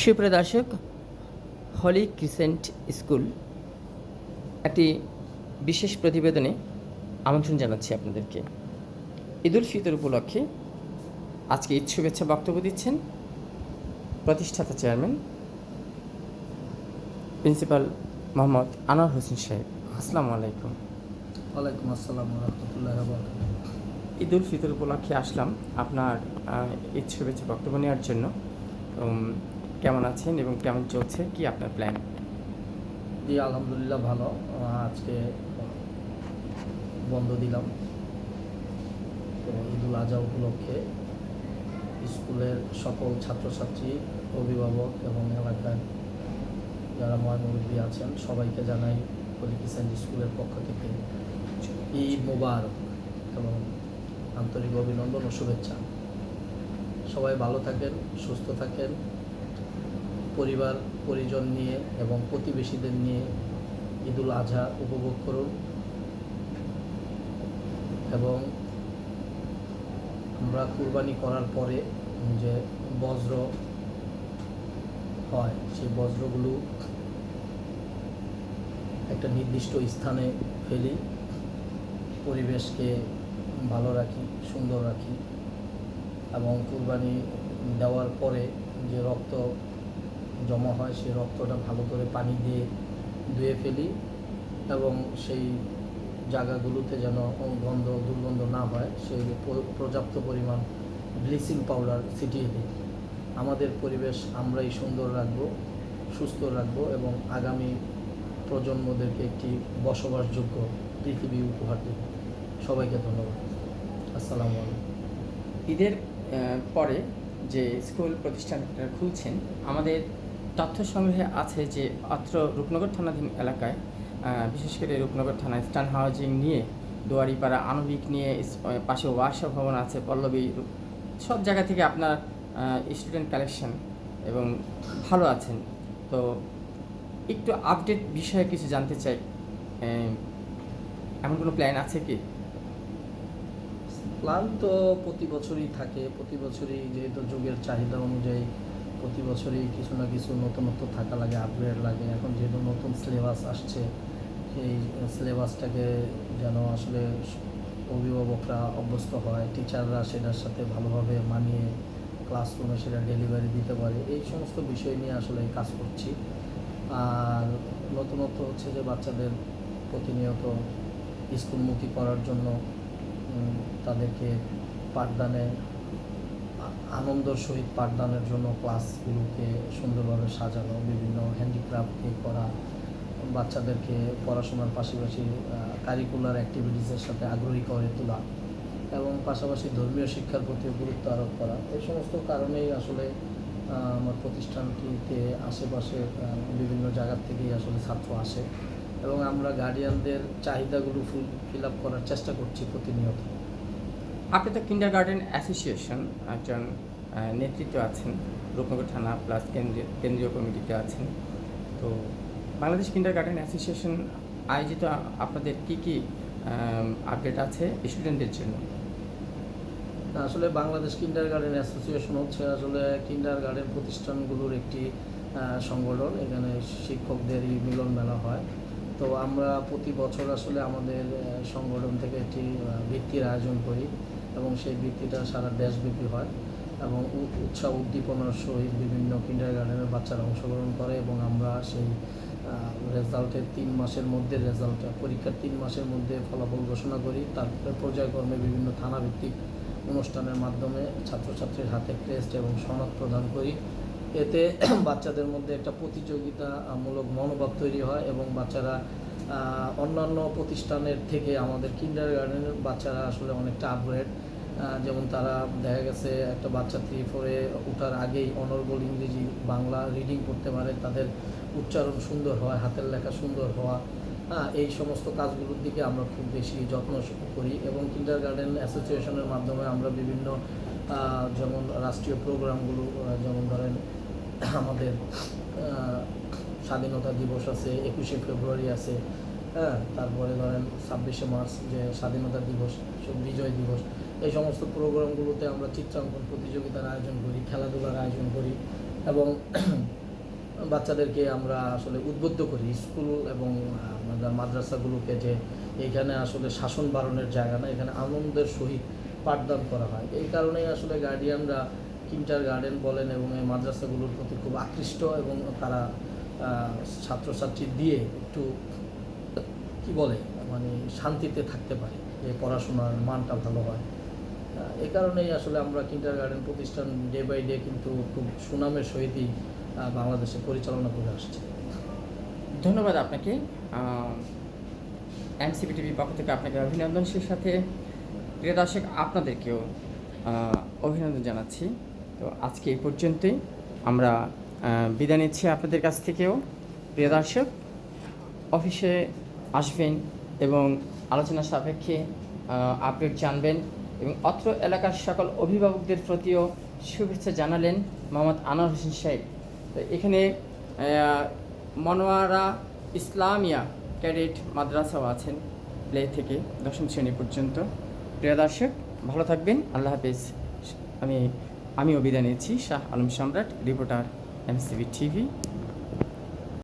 সুপ্রিয় দর্শক Holy Crescent school একটি বিশেষ প্রতিবেদনে আমন্ত্রণ জানাচ্ছি আপনাদেরকে। ঈদুল ফিতর উপলক্ষে আজকে ঈদ শুভেচ্ছা বক্তব্য দিচ্ছেন প্রতিষ্ঠাতা চেয়ারম্যান প্রিন্সিপাল মোহাম্মদ আনোয়ার হোসেন সাহেব। আসসালামু আলাইকুম। ওয়ালাইকুম আসসালাম রহমতুল্লাহ ঈদ উল ফিতর উপলক্ষে আসলাম আপনার ঈদ শুভেচ্ছা বক্তব্য নেওয়ার জন্য। কেমন আছেন এবং কেমন চলছে? কি আপনার প্ল্যান জি, আলহামদুলিল্লাহ ভালো। আজকে বন্ধ দিলাম। তো ঈদুল আজহা উপলক্ষে স্কুলের সকল ছাত্রছাত্রী, অভিভাবক এবং এলাকার যারা মহামুরব্বী আছেন, সবাইকে জানাই পলিটিক্যাল স্কুলের পক্ষ থেকে ঈদ মোবারক এবং আন্তরিক অভিনন্দন ও শুভেচ্ছা। সবাই ভালো থাকেন, সুস্থ থাকেন। পরিবার, পরিজন নিয়ে এবং প্রতিবেশীদের নিয়ে ঈদুল আজহা উপভোগ করুন। এবং আমরা কুরবানি করার পরে যে বজ্র হয়, সেই বজ্রগুলো একটা নির্দিষ্ট স্থানে ফেলি, পরিবেশকে ভালো রাখি, সুন্দর রাখি এবং কুরবানি দেওয়ার পরে যে রক্ত জমা হয়, সেই রক্তটা ভালো করে পানি দিয়ে ধুয়ে ফেলি এবং সেই জায়গাগুলোতে যেন গন্ধ, দুর্গন্ধ না হয়, সেই পর্যাপ্ত পরিমাণ ব্লিচিং পাউডার ছিটিয়ে দিই। আমাদের পরিবেশ আমরাই সুন্দর রাখব, সুস্থ রাখব এবং আগামী প্রজন্মদেরকে একটি বসবাসযোগ্য পৃথিবী উপহার দেব। সবাইকে ধন্যবাদ। আসসালামু আলাইকুম। ঈদের পরে যে স্কুল প্রতিষ্ঠানটা খুলছেন, আমাদের তথ্য সংগ্রহে আছে যে অত্র রূপনগর থানাধীন এলাকায় বিশেষ করে রূপনগর থানায় স্টান হাউজিং নিয়ে দুয়ারিপাড়া আণবিক নিয়ে পাশে ওয়াসা ভবন আছে, পল্লবী সব জায়গা থেকে আপনার স্টুডেন্ট কালেকশন এবং ভালো আছেন। তো একটু আপডেট বিষয়ে কিছু জানতে চাই। এমন কোনো প্ল্যান আছে কি? প্ল্যান তো প্রতি বছরই থাকে, প্রতি বছরই যেহেতু যুগের চাহিদা অনুযায়ী প্রতি বছরই কিছু না কিছু নতুনত্ব থাকা লাগে আপগ্রেড লাগে। এখন যেহেতু নতুন সিলেবাস আসছে, সেই সিলেবাসটাকে যেন আসলে অভিভাবকরা অভ্যস্ত হয় টিচাররা সেটার সাথে ভালোভাবে মানিয়ে ক্লাসরুমে সেটা ডেলিভারি দিতে পারে, এই সমস্ত বিষয় নিয়ে আসলে কাজ করছি। আর নতুনত্ব হচ্ছে যে বাচ্চাদের প্রতিনিয়ত স্কুলমুখী করার জন্য তাদেরকে পাঠদানে আনন্দর সহিত পাঠদানের জন্য ক্লাসগুলোকে সুন্দরভাবে সাজানো, বিভিন্ন হ্যান্ডিক্রাফট দিয়ে করা, বাচ্চাদেরকে পড়াশোনার পাশাপাশি কারিকুলার অ্যাক্টিভিটিসের সাথে আগ্রহী করে তোলা এবং পাশাপাশি ধর্মীয় শিক্ষার প্রতি গুরুত্ব আরোপ করা। এই সমস্ত কারণেই আসলে আমার প্রতিষ্ঠানটিতে আশেপাশে বিভিন্ন জায়গার থেকেই আসলে ছাত্র আসে এবং আমরা গার্ডিয়ানদের চাহিদাগুলো ফুল ফিল আপ করার চেষ্টা করছি প্রতিনিয়ত। আপনি তো কিন্ডার গার্ডেন অ্যাসোসিয়েশন একজন নেতৃত্ব আছেন, রূপনগর থানা প্লাস কেন্দ্রীয় কেন্দ্রীয় কমিটিতে আছেন। তো বাংলাদেশ কিন্ডার গার্ডেন অ্যাসোসিয়েশন আয়োজিত আপনাদের কি কি আপডেট আছে স্টুডেন্টদের জন্য? আসলে বাংলাদেশ কিন্ডার গার্ডেন অ্যাসোসিয়েশন হচ্ছে আসলে কিন্ডার গার্ডেন প্রতিষ্ঠানগুলোর একটি সংগঠন। এখানে শিক্ষকদেরই মিলন মেলা হয়। তো আমরা প্রতি বছর আসলে আমাদের সংগঠন থেকে একটি ভিত্তির আয়োজন করি। এবং সেই বৃত্তিটা সারা দেশব্যাপী হয় এবং উৎসাহ উদ্দীপনার সহিত বিভিন্ন কিন্ডার গার্ডেনের বাচ্চারা অংশগ্রহণ করে এবং আমরা সেই রেজাল্টের তিন মাসের মধ্যে রেজাল্ট পরীক্ষার তিন মাসের মধ্যে ফলাফল ঘোষণা করি। তারপরে পর্যায়ক্রমে বিভিন্ন থানাভিত্তিক অনুষ্ঠানের মাধ্যমে ছাত্রছাত্রীর হাতে টেস্ট এবং সনদ প্রদান করি। এতে বাচ্চাদের মধ্যে একটা প্রতিযোগিতামূলক মনোভাব তৈরি হয় এবং বাচ্চারা অন্যান্য প্রতিষ্ঠানের থেকে আমাদের কিন্ডার গার্ডেনের বাচ্চারা আসলে অনেকটা আপগ্রেড যেমন তারা দেখা গেছে একটা বাচ্চা থ্রি ফোরে ওঠার আগেই অনর্গল ইংরেজি বাংলা রিডিং করতে পারে। তাদের উচ্চারণ সুন্দর হয়, হাতের লেখা সুন্দর হওয়া। হ্যাঁ এই সমস্ত কাজগুলোর দিকে আমরা খুব বেশি যত্ন করি এবং কিন্ডার গার্ডেন অ্যাসোসিয়েশনের মাধ্যমে আমরা বিভিন্ন যেমন রাষ্ট্রীয় প্রোগ্রামগুলো যেমন ধরেন আমাদের স্বাধীনতা দিবস আছে, একুশে ফেব্রুয়ারি আছে হ্যাঁ? তারপরে ধরেন ছাব্বিশে মার্চ যে স্বাধীনতা দিবস বিজয় দিবস, এই সমস্ত প্রোগ্রামগুলোতে আমরা চিত্রাঙ্কন প্রতিযোগিতার আয়োজন করি, খেলাধুলার আয়োজন করি এবং বাচ্চাদেরকে আমরা আসলে উদ্বুদ্ধ করি। স্কুল এবং মাদ্রাসাগুলোকে যে এইখানে আসলে শাসন বারণের জায়গা না, এখানে আনন্দের সহিত পাঠদান করা হয়। এই কারণেই আসলে গার্ডিয়ানরা কিন্টার গার্ডেন বলেন এবং এই মাদ্রাসাগুলোর প্রতি খুব আকৃষ্ট এবং তারা ছাত্রছাত্রী দিয়ে একটু, কি বলে মানে শান্তিতে থাকতে পারে, যে পড়াশোনার মানটা ভালো হয়। এই কারণেই আসলে আমরা কিন্টার গার্ডেন প্রতিষ্ঠান ডে বাই ডে কিন্তু খুব সুনামের সহিতই বাংলাদেশে পরিচালনা করে আসছে। ধন্যবাদ আপনাকে। এনসিপি টিভির পক্ষ থেকে আপনাকে অভিনন্দন। সেই সাথে প্রিয় দর্শক, আপনাদেরকেও অভিনন্দন জানাচ্ছি। তো আজকে এই পর্যন্তই। আমরা বিদায় নিচ্ছি আপনাদের কাছ থেকেও। প্রিয় দর্শক, অফিসে আসবেন এবং আলোচনা সাপেক্ষে আপডেট জানবেন এবং অত্র এলাকার সকল অভিভাবকদের প্রতিও শুভেচ্ছা জানালেন মোহাম্মদ আনোয়ার হোসেন সাহেব। তো এখানে মনোয়ারা ইসলামিয়া ক্যাডেট মাদ্রাসাও আছেন প্লে থেকে, দশম শ্রেণি পর্যন্ত। প্রিয় দর্শক, ভালো থাকবেন। আল্লাহ হাফেজ। আমি, আমিও বিদায় নিচ্ছি। শাহ আলম সম্রাট, রিপোর্টার। MCV TV